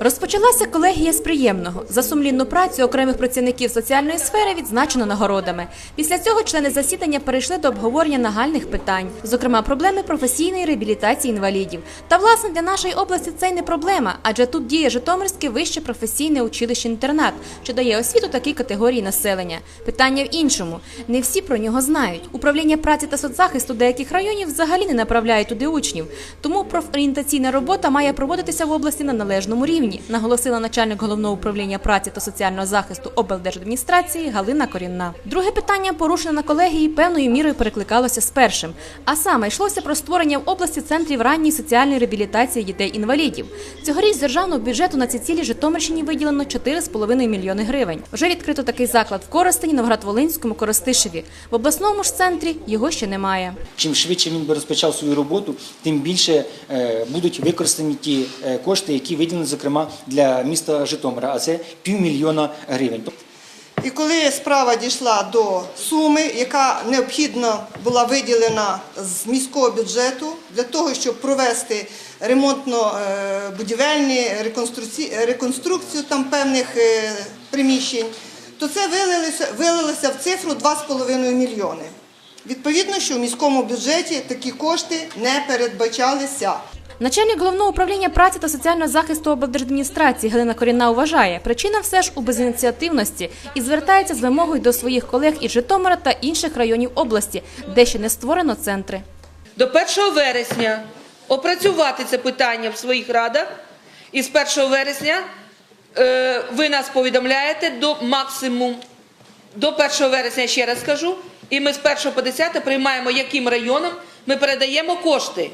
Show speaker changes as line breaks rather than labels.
Розпочалася колегія з приємного. За сумлінну працю окремих працівників соціальної сфери відзначено нагородами. Після цього члени засідання перейшли до обговорення нагальних питань, зокрема проблеми професійної реабілітації інвалідів. Та власне для нашої області це й не проблема, адже тут діє Житомирське вище професійне училище-інтернат, що дає освіту такій категорії населення. Питання в іншому: не всі про нього знають. Управління праці та соцзахисту деяких районів взагалі не направляє туди учнів. Тому профорієнтаційна робота має проводитися в області на належному рівні, наголосила начальник головного управління праці та соціального захисту облдержадміністрації Галина Корінна. Друге питання, порушене на колегії, певною мірою перекликалося з першим. А саме йшлося про створення в області центрів ранньої соціальної реабілітації дітей-інвалідів. Цьогоріч з державного бюджету на ці цілі Житомирщині виділено 4,5 мільйони гривень. Вже відкрито такий заклад в Коростені, Новоград-Волинському, Коростишеві. В обласному ж центрі його ще немає.
Чим швидше він би розпочав свою роботу, тим більше е, будуть використані ті е, кошти, які виділені, зокрема, для міста Житомира, а це півмільйона гривень.
І коли справа дійшла до суми, яка необхідно була виділена з міського бюджету для того, щоб провести ремонтно-будівельні реконструкції, реконструкцію там певних е, приміщень, то це вилилося, вилилося в цифру 2,5 мільйони. Відповідно, що в міському бюджеті такі кошти не передбачалися.
Начальник головного управління праці та соціального захисту облдержадміністрації Галина Корінна вважає, причина все ж у безініціативності і звертається з вимогою до своїх колег із Житомира та інших районів області, де ще не створено центри.
до 1 вересня опрацювати це питання в своїх радах. І з 1 вересня е, ви нас повідомляєте до максимум. До 1 вересня ще раз скажу. І ми з 1 по 10 приймаємо, яким районам ми передаємо кошти.